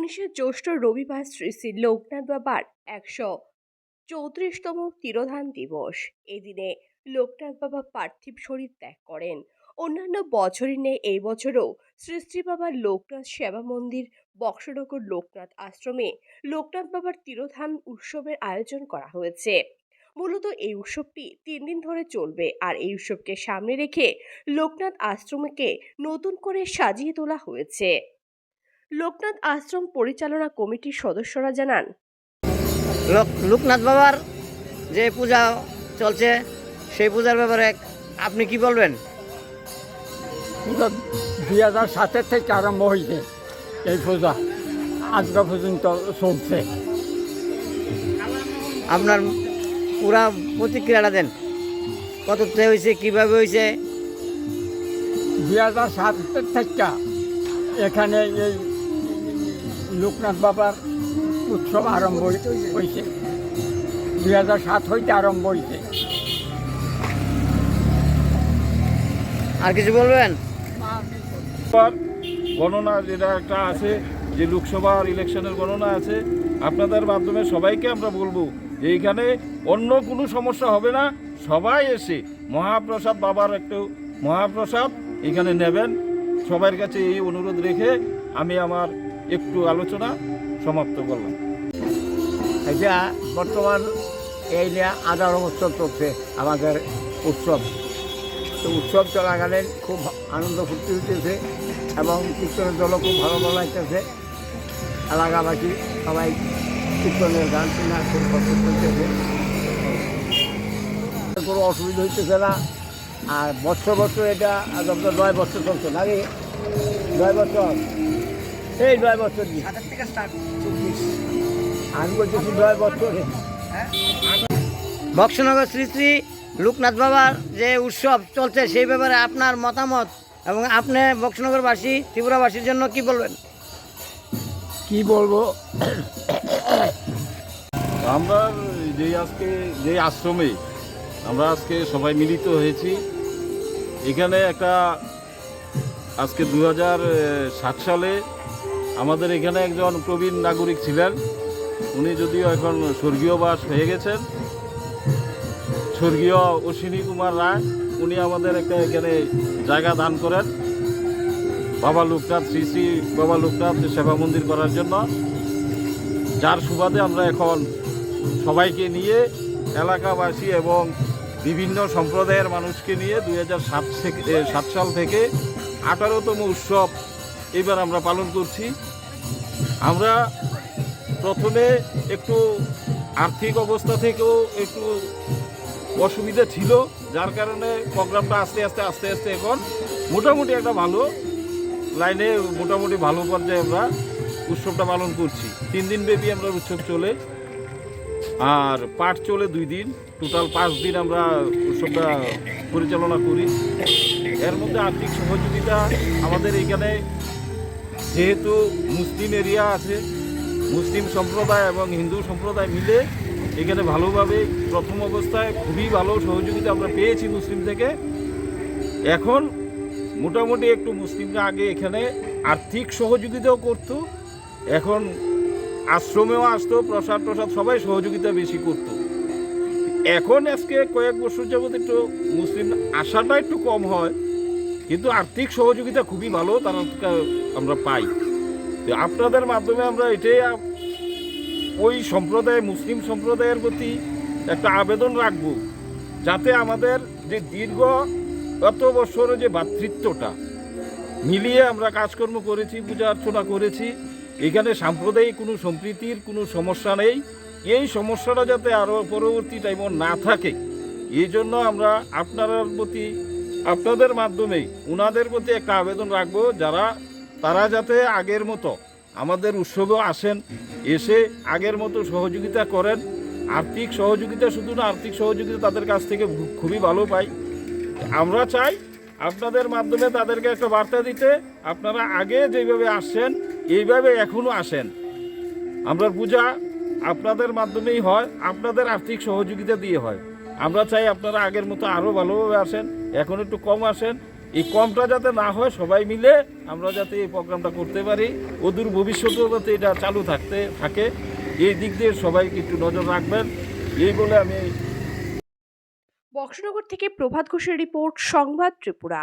উনিশে জ্যৈষ্ঠ রবিবার শ্রী শ্রী লোকনাথ বাবার একশো চৌত্রিশতম তিরোধান দিবস। এদিনে লোকনাথ বাবা পার্থিব শরীর ত্যাগ করেন। অন্যান্য বছরই নেই এই বছরও শ্রী শ্রী বাবার লোকনাথ সেবা মন্দির, বক্সনগর লোকনাথ আশ্রমে লোকনাথ বাবার তিরোধান উৎসবের আয়োজন করা হয়েছে। মূলত এই উৎসবটি তিন দিন ধরে চলবে আর এই উৎসবকে সামনে রেখে লোকনাথ আশ্রমকে নতুন করে সাজিয়ে তোলা হয়েছে। লোকনাথ আশ্রম পরিচালনা কমিটির সদস্যরা জানান লোকনাথ বাবার যে পূজা চলছে সেই পূজার ব্যাপারে আপনি কি বলবেন? পূজা দুই হাজার সাতের থেকে আরম্ভ হয়েছে এই পূজা আজকে পর্যন্ত চলছে। আপনার পুরা প্রতিক্রিয়াটা দেন। কততে হয়েছে কীভাবে হয়েছে? দুই হাজার সাতের থেকে এখানে এই লোকনাথ বাবার উৎসব আরম্ভ হয়েছে দুই হাজার সাত হইতে আরম্ভ হয়েছে আর কিছু বলবেন? গণনা যেটা একটা আছে যে লোকসভার ইলেকশনের গণনা আছে আপনাদের মাধ্যমে সবাইকে আমরা বলব যে এইখানে অন্য কোনো সমস্যা হবে না সবাই এসে মহাপ্রসাদ বাবার একটু মহাপ্রসাদ এখানে নেবেন। সবার কাছে এই অনুরোধ রেখে আমি আমার একটু আলোচনা সমাপ্ত করলাম। এটা বর্তমান এই নিয়ে আঠারো বছর চলছে আমাদের উৎসব, তো উৎসব চলাকালীন খুব আনন্দ ফুর্তি হইতেছে এবং কীর্তনের দলও খুব ভালো ভালো লাগতেছে এলাকাবাসী সবাই কীর্তনের গান শোনা খুব পছন্দ করতেছে কোনো অসুবিধা হইতেছে না। আর বছর বছর এটা নয় বছর চলছে নাকি? নয় বছর? এই নয় বছর কি আমি বলতেছি নয় বছরে? বক্সনগর শ্রী শ্রী লোকনাথ বাবার যে উৎসব চলছে সেই ব্যাপারে আপনার মতামত এবং আপনি বক্সনগরবাসী ত্রিপুরাবাসীর জন্য কি বলবেন? কি বলব? আমরা যে আজকে যে আশ্রমে আমরা আজকে সবাই মিলিত হয়েছি এখানে একটা আজকে দু সাত সালে আমাদের এখানে একজন প্রবীণ নাগরিক ছিলেন। উনি যদিও এখন স্বর্গীয় বাস হয়ে গেছেন। স্বর্গীয় অশ্বিনী কুমার রায়, উনি আমাদের একটা এখানে জায়গা দান করেন। বাবা লোকনাথ, শ্রী শ্রী বাবা লোকনাথ সেবা মন্দির করার জন্য। যার সুবাদে আমরা এখন সবাইকে নিয়ে এলাকাবাসী এবং বিভিন্ন সম্প্রদায়ের মানুষকে নিয়ে দুই হাজার সাত সাল থেকে আঠারোতম উৎসব এবার আমরা পালন করছি। আমরা প্রথমে একটু আর্থিক অবস্থা থেকেও একটু অসুবিধা ছিল, যার কারণে প্রোগ্রামটা আস্তে আস্তে আস্তে আস্তে এখন মোটামুটি একটা ভালো লাইনে, মোটামুটি ভালো পর্যায়ে আমরা উৎসবটা পালন করছি। তিন দিন ব্যাপী আমরা উৎসব চলে, আর পাঠ চলে দুই দিন। টোটাল পাঁচ দিন আমরা উৎসবটা পরিচালনা করি। এর মধ্যে আর্থিক সহযোগিতা আমাদের এখানে যেহেতু মুসলিম এরিয়া আছে, মুসলিম সম্প্রদায় এবং হিন্দু সম্প্রদায় মিলে এখানে ভালোভাবে প্রথম অবস্থায় খুবই ভালো সহযোগিতা আমরা পেয়েছি মুসলিম থেকে। এখন মোটামুটি একটু মুসলিমরা আগে এখানে আর্থিক সহযোগিতাও করতো, এখন আশ্রমেও আসতো, প্রসাদ প্রসাদ সবাই সহযোগিতা বেশি করত। এখন আজকে কয়েক বছর যাবত একটু মুসলিম আসাটা একটু কম হয়। কিন্তু আর্থিক সহযোগিতা খুবই ভালো, তারা আমরা পাই। তো আপনাদের মাধ্যমে আমরা এটাই ওই সম্প্রদায়, মুসলিম সম্প্রদায়ের প্রতি একটা আবেদন রাখব, যাতে আমাদের যে দীর্ঘ এত বছরের যে ভ্রাতৃত্বটা মিলিয়ে আমরা কাজকর্ম করেছি, পূজা অর্চনা করেছি, এখানে সাম্প্রদায়িক কোনো সম্প্রীতির কোনো সমস্যা নেই। এই সমস্যাটা যাতে আরও পরবর্তী টাইমও না থাকে এই জন্য আমরা আপনার প্রতি আপনাদের মাধ্যমেই ওনাদের প্রতি একটা আবেদন রাখব যারা, তারা যাতে আগের মতো আমাদের উৎসবেও আসেন, এসে আগের মতো সহযোগিতা করেন। আর্থিক সহযোগিতা শুধু না, আর্থিক সহযোগিতা তাদের কাছ থেকে খুবই ভালো পাই। আমরা চাই আপনাদের মাধ্যমে তাদেরকে একটা বার্তা দিতে, আপনারা আগে যেভাবে আসছেন এইভাবে এখনও আসেন। আমরা পূজা আপনাদের মাধ্যমেই হয়, আপনাদের আর্থিক সহযোগিতা দিয়ে হয়। আমরা চাই আপনারা আগের মতো আরও ভালোভাবে আসেন, এখন একটু কম আসেন। এই কমটা যাতে না হয়, সবাই মিলে আমরা যাতে এই প্রোগ্রামটা করতে পারি। অদূর ভবিষ্যতেও যাতে এটা চালু থাকতে থাকে। এই দিক দিয়ে সবাইকে একটু নজর রাখবেন। এই বলে আমি বক্সনগর থেকে প্রভাত ঘোষের রিপোর্ট, সংবাদ ত্রিপুরা।